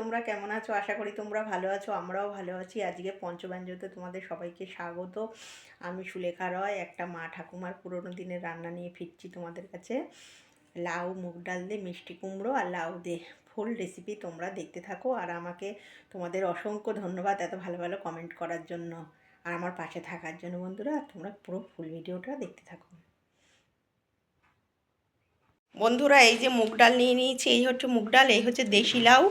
তোমরা কেমন আছো? আশা করি তোমরা ভালো আছো, আমরাও ভালো আছি। আজকে পঞ্চব্যঞ্জতে তোমাদের সবাইকে স্বাগত। আমি সুলেখা রয়, একটা মা ঠাকুমার পুরোনো দিনের রান্না নিয়ে ফিরছি তোমাদের কাছে। লাউ, মুগ ডাল দিয়ে মিষ্টি কুমড়ো আর লাউ দিয়ে ফুল রেসিপি তোমরা দেখতে থাকো। আর আমাকে তোমাদের অসংখ্য ধন্যবাদ এত ভালো ভালো কমেন্ট করার জন্য। আর আমার পাশে থাকার জন্য বন্ধুরা, তোমরা পুরো ফুল ভিডিওটা দেখতে থাকো। বন্ধুরা, এই যে মুগ ডাল নিয়ে নিয়েছি, এই হচ্ছে মুগ ডাল, এই হচ্ছে দেশি লাউ,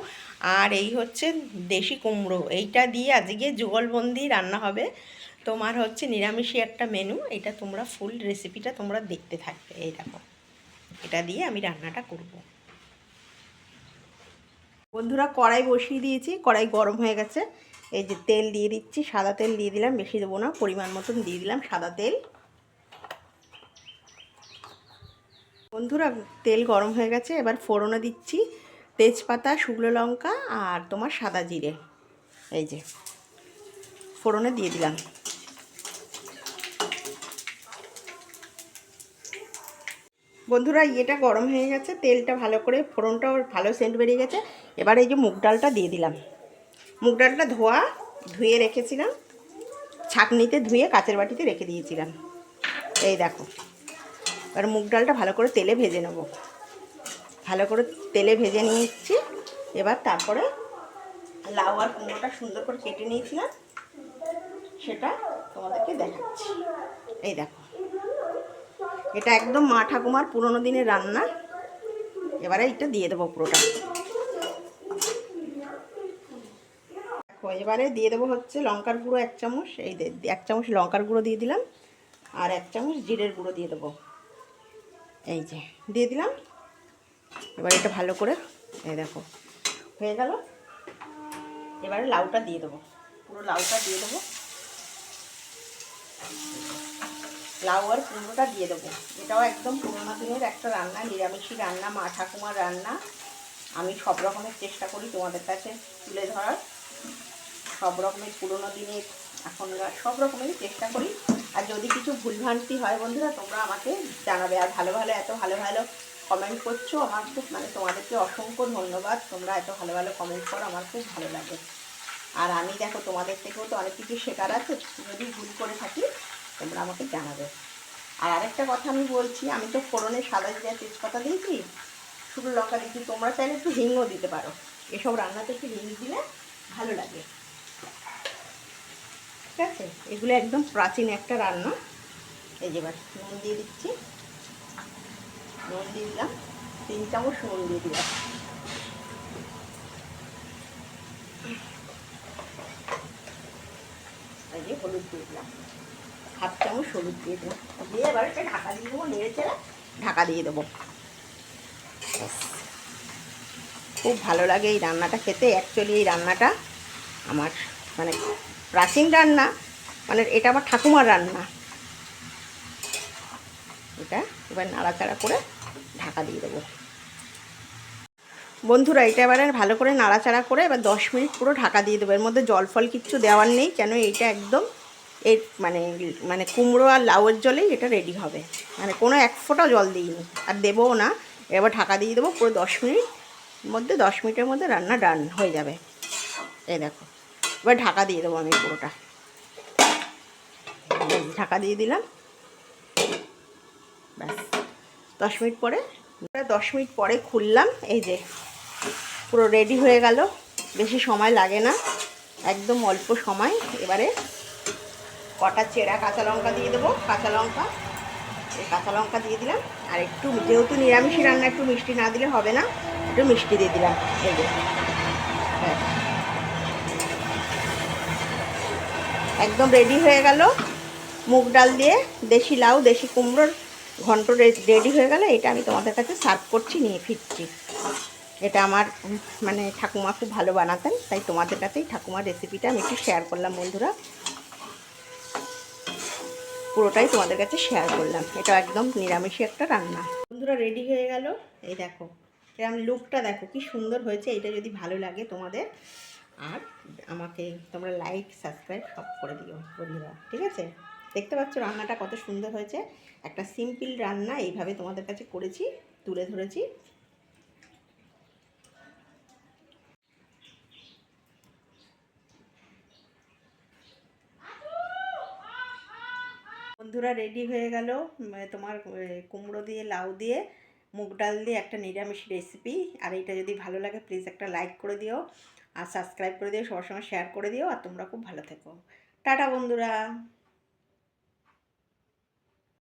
আর এই হচ্ছে দেশি কুমড়ো। এইটা দিয়ে আজকে যুগলবন্দি রান্না হবে। তোমার হচ্ছে নিরামিষি একটা মেনু এটা তোমরা ফুল রেসিপিটা তোমরা দেখতে থাকবে। এই দেখো, এটা দিয়ে আমি রান্নাটা করব। বন্ধুরা, কড়াই বসিয়ে দিয়েছি, কড়াই গরম হয়ে গেছে। এই যে তেল দিয়ে দিচ্ছি, সাদা তেল দিয়ে দিলাম, বেশি দেবো না, পরিমাণ মতন দিয়ে দিলাম সাদা তেল। বন্ধুরা, তেল গরম হয়ে গেছে, এবার ফোড়নে দিচ্ছি। তেজপাতা, শুকনো লঙ্কা আর তোমার সাদা জিরে। এই যে, ফোড়নে দিয়ে দিলাম। বন্ধুরা, ইয়েটা গরম হয়ে গেছে, তেলটা ভালো করে, ফোড়নটাও ভালো সেন্ট বেরিয়ে গেছে। এবার এই যে মুগ ডালটা দিয়ে দিলাম। মুগ ডালটা ধোয়া, ধুয়ে রেখেছিলাম। ছাঁকনিতে ধুয়ে কাচের বাটিতে রেখে দিয়েছিলাম। এই দেখো। এবার মুগ ডালটা ভালো করে তেলে ভেজে নেব। ভালো করে তেলে ভেজে নিয়েছি। এবার তারপরে লাউ আর কুমড়োটা সুন্দর করে কেটে নিয়েছিলাম। সেটা তোমাদেরকে দেখাচ্ছি। এই দেখো। এটা একদম মা ঠাকুমার পুরোনো দিনের রান্না। এবারে এটা দিয়ে দেবো পুরোটা। দেখো, এবারে দিয়ে দেবো হচ্ছে লঙ্কার গুঁড়ো এক চামচ। এই এক চামচ লঙ্কার গুঁড়ো দিয়ে দিলাম। আর এক চামচ জিরের গুঁড়ো দিয়ে দেবো। এই যে, দিয়ে দিলাম। এবার এটা ভালো করে, এই দেখো, হয়ে গেল। এবারে লাউটা দিয়ে দেবো। পুরো লাউটা দিয়ে দেবো। লাউ আর কুমড়োটা দিয়ে দেবো। এটাও একদম পুরোনো দিনের একটা রান্না নিরামিষি রান্না, মা ঠাকুমার রান্না। আমি সব রকমের চেষ্টা করি তোমাদের কাছে তুলে ধরার। সব রকমের পুরোনো দিনের, এখনকার সব রকমেরই চেষ্টা করি। আর যদি কিছু ভুলভ্রান্তি হয় বন্ধুরা, তোমরা আমাকে জানাবে। আর ভালো ভালো, এত ভালো ভালো কমেন্ট করছ, আমার খুব মানে তোমাদেরকে অসংখ্য ধন্যবাদ। তোমরা এত ভালো ভালো কমেন্ট করো, আমার খুব ভালো লাগে। আর আমি দেখো, তোমাদের থেকেও তো অনেক কিছু শেখার আছে যদি ভুল করে থাকি, তোমরা আমাকে জানাবে। আর আরেকটা কথা আমি বলছি, আমি তো ফোড়নে সাদা জিরা তেজপাতা দিয়েছি, শুধু লঙ্কা দিয়েছি, তোমরা চাইলে একটু হিংও দিতে পারো। এসব রান্নাতে একটু হিং দিলে ভালো লাগে। ঠিক আছে? এগুলো একদম প্রাচীন একটা রান্না। এই যে এবার নুন দিয়ে দিচ্ছি। নুন দিয়ে দিলাম। তিন চামচ নুন দিয়ে দিলাম। এই যে হলুদ দিয়ে দিলাম। হাফ চামচ হলুদ দিয়ে দেবো দিয়ে এবার একটা ঢাকা দিয়ে দেবো, নেড়ে ঢাকা দিয়ে দেবো। খুব ভালো লাগে এই রান্নাটা খেতে। অ্যাকচুয়ালি এই রান্নাটা আমার মানে প্রাচীন রান্না মানে এটা আমার ঠাকুমার রান্না। এটা এবার নাড়াচাড়া করে ঢাকা দিয়ে দেবো। বন্ধুরা, এটা এবারে ভালো করে নাড়াচাড়া করে এবার দশ মিনিট পুরো ঢাকা দিয়ে দেবো। এর মধ্যে জল ফল কিচ্ছু দেওয়ার নেই, কেন এইটা একদম এর মানে মানে কুমড়ো আর লাউয়ের জলেই এটা রেডি হবে। মানে কোনো এক ফোঁটাও জল দিইনি, আর দেবও না। এবার ঢাকা দিয়ে দেবো পুরো দশ মিনিট। মধ্যে দশ মিনিটের মধ্যে রান্না ডান হয়ে যাবে। এই দেখো। এবার ঢাকা দিয়ে দেবো আমি পুরোটা। ঢাকা দিয়ে দিলাম। ব্যাস, দশ মিনিট পরে দশ মিনিট পরে খুললাম, এই যে পুরো রেডি হয়ে গেল। বেশি সময় লাগে না, একদম অল্প সময়। এবারে কটা চেরা কাঁচা লঙ্কা দিয়ে দেবো, কাঁচা লঙ্কা। এই কাঁচা লঙ্কা দিয়ে দিলাম। আর একটু যেহেতু নিরামিষ রান্না, একটু মিষ্টি না দিলে হবে না, একটু মিষ্টি দিয়ে দিলাম। এই একদম রেডি হয়ে গেল। মুগ ডাল দিয়ে দেশি লাউ, দেশি কুমড়োর ঘন্ট রেডি হয়ে গেল। এটা আমি তোমাদের কাছে সার্ভ করছি, নিয়ে ফিরছি। এটা আমার মানে ঠাকুমা খুব ভালো বানাতেন, তাই তোমাদের কাছেই ঠাকুমার রেসিপিটা আমি একটু শেয়ার করলাম বন্ধুরা। পুরোটাই তোমাদের কাছে শেয়ার করলাম। এটা একদম নিরামিষই একটা রান্না। বন্ধুরা রেডি হয়ে গেল। এই দেখো এরকম লুকটা দেখো, কি সুন্দর হয়েছে। এটা যদি ভালো লাগে তোমাদের আর আমাকে তোমরা লাইক সাবস্ক্রাইব সব করে দিও বন্ধুরা ঠিক আছে? দেখতে পাচ্ছ রান্নাটা কত সুন্দর হয়েছে। একটা সিম্পল রান্না এইভাবে তোমাদের কাছে করেছি, তুলে ধরেছি। বন্ধুরা রেডি হয়ে গেল তোমার কুমড়ো দিয়ে, লাউ দিয়ে, মুগ ডাল দিয়ে একটা নিরামিষ রেসিপি আর এটা যদি ভালো লাগে প্লিজ একটা লাইক করে দিও। আর সাবস্ক্রাইব করে দিও, সবার সঙ্গে শেয়ার করে দিও, আর তোমরা খুব ভালো থেকো। টাটা বন্ধুরা।